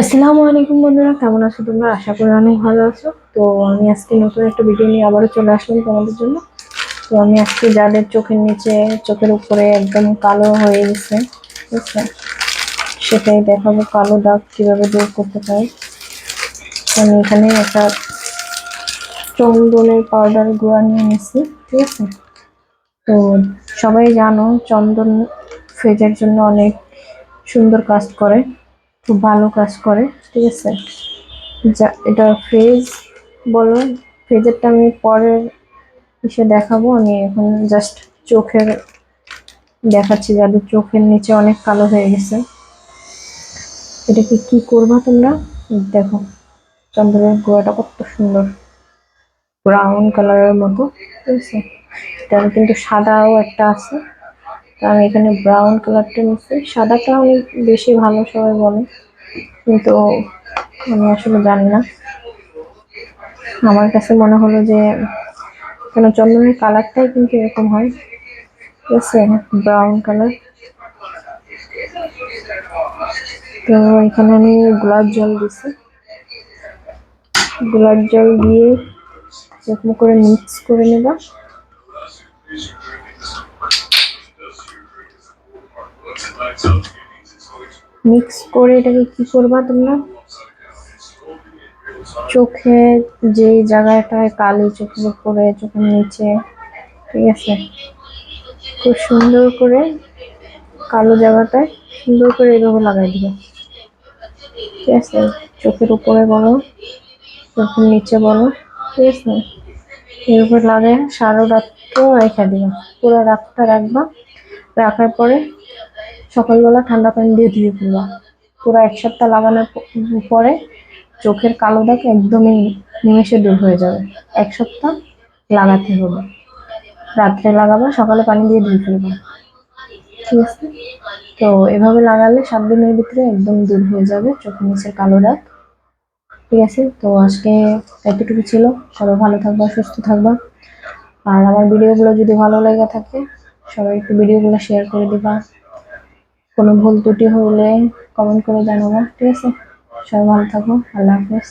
আসসালামু আলাইকুম বন্ধুরা, কেমন আছো তোমরা? আশা করি অনেক ভালো আছো। তো আমি আজকে নতুন একটা ভিডিও নিয়ে আবারও চলে আসলাম তোমাদের জন্য। তো আমি আজকে যাদের চোখের নিচে, চোখের উপরে একদম কালো হয়ে গেছে, ঠিক আছে? সেটাই দেখাবো, কালো দাগ কীভাবে দূর করতে পারি আমি এখানে একটা চন্দনের পাউডার গুঁড়া নিয়ে নিচ্ছি ঠিক আছে? তো সবাই জানো, চন্দন ফেজের জন্য অনেক সুন্দর কাজ করে। খুব ভালো কাজ করে, ঠিক আছে? যা, এটা ফেজ বলো ফেজেরটা আমি পরের এসে দেখাবো, আমি এখন জাস্ট চোখের দেখাচ্ছি যাদের চোখের নিচে অনেক কালো হয়ে গেছে। এটাকে কি করবা তোমরা? দেখো, চন্দ্রের গোড়াটা কত সুন্দর। ব্রাউন কালারের মতো, ঠিক আছে? এটার কিন্তু সাদাও একটা আছে। আমি এখানে ব্রাউন কালারটা নিচ্ছি। সাদাটা অনেক বেশি ভালো সবাই বলে। কিন্তু আমি আসলে জানি না। আমার কাছে মনে হলো যে কেন চন্দনের কালারটাই কিন্তু এরকম হয়। ঠিক আছে ব্রাউন কালার তো এখানে আমি গোলাপ জল দিছি গোলাপ জল দিয়ে এরকম করে মিক্স করে নেবা। মিক্স করে এটাকে কি করবা তোমরা? চোখে যে জায়গাটায় কালি চোখের উপরে, চোখের নিচে, ঠিক আছে? খুব সুন্দর করে কালো জায়গাটায় সুন্দর করে এভাবে লাগাই দিবে। ঠিক আছে? চোখের উপরে বলো, চোখের নিচে বলো, ঠিক আছে? এর উপর লাগে সারা রাত্র রেখে দিবা। পুরো রাতটা রাখবা। রাখার পরে সকালবেলা ঠান্ডা পানি দিয়ে ধুয়ে ফেলবা। পুরো এক সপ্তাহ লাগানোর পরে চোখের কালো দাগ একদমই নিমেষে দূর হয়ে যাবে। এক সপ্তাহ লাগাতে হবে। রাত্রে লাগাবা, সকালে পানি দিয়ে ধুয়ে ফেলবা। ঠিক আছে? তো এভাবে লাগালে সাত দিনের ভিতরে একদম দূর হয়ে যাবে চোখের নিচের কালো দাগ। ঠিক আছে? তো আজকে এতটুকু ছিল। সবাই ভালো থাকবা, সুস্থ থাকবা। আর আমার ভিডিওগুলো যদি ভালো লেগে থাকে, সবাই একটু ভিডিওগুলো শেয়ার করে দিবা। কোনো ভুল ত্রুটি হলে কমেন্ট করে জানাব। ঠিক আছে? সবাই ভালো থাকো। আল্লাহ হাফেজ।